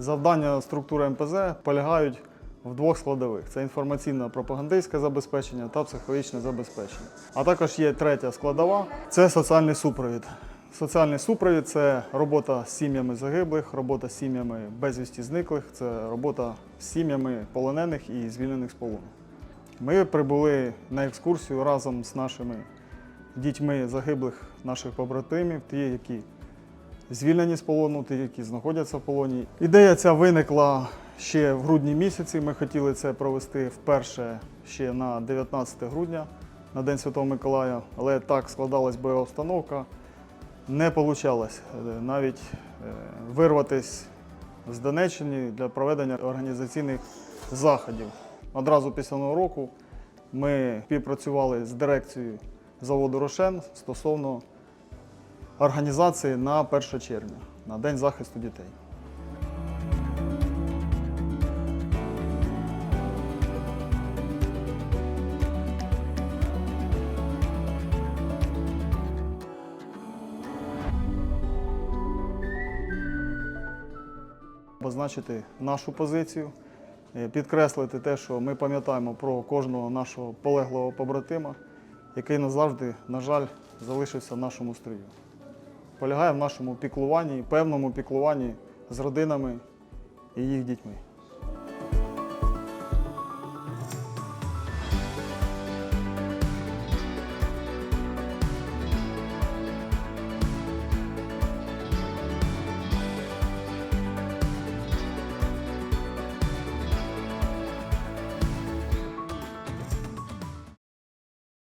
Завдання структури МПЗ полягають в двох складових: це інформаційно-пропагандистське забезпечення та психологічне забезпечення. А також є третя складова це соціальний супровід. Соціальний супровід це робота з сім'ями загиблих, робота з сім'ями безвісті зниклих, це робота з сім'ями полонених і звільнених з полону. Ми прибули на екскурсію разом з нашими дітьми загиблих наших побратимів, ті, які звільнені з полону, ті, які знаходяться в полоні. Ідея ця виникла ще в грудні місяці. Ми хотіли це провести вперше ще на 19 грудня, на День Святого Миколая, але так складалась бойова обстановка. Не вийшло навіть е, вирватися з Донеччини для проведення організаційних заходів. Одразу після нового року ми співпрацювали з дирекцією заводу Рошен стосовно організації на 1 червня, на День захисту дітей. Позначити нашу позицію, е, підкреслити те, що ми пам'ятаємо про кожного нашого полеглого побратима, який назавжди, на жаль, залишився в нашому строю. Полягає в нашому піклуванні, певному піклуванні з родинами і їх дітьми.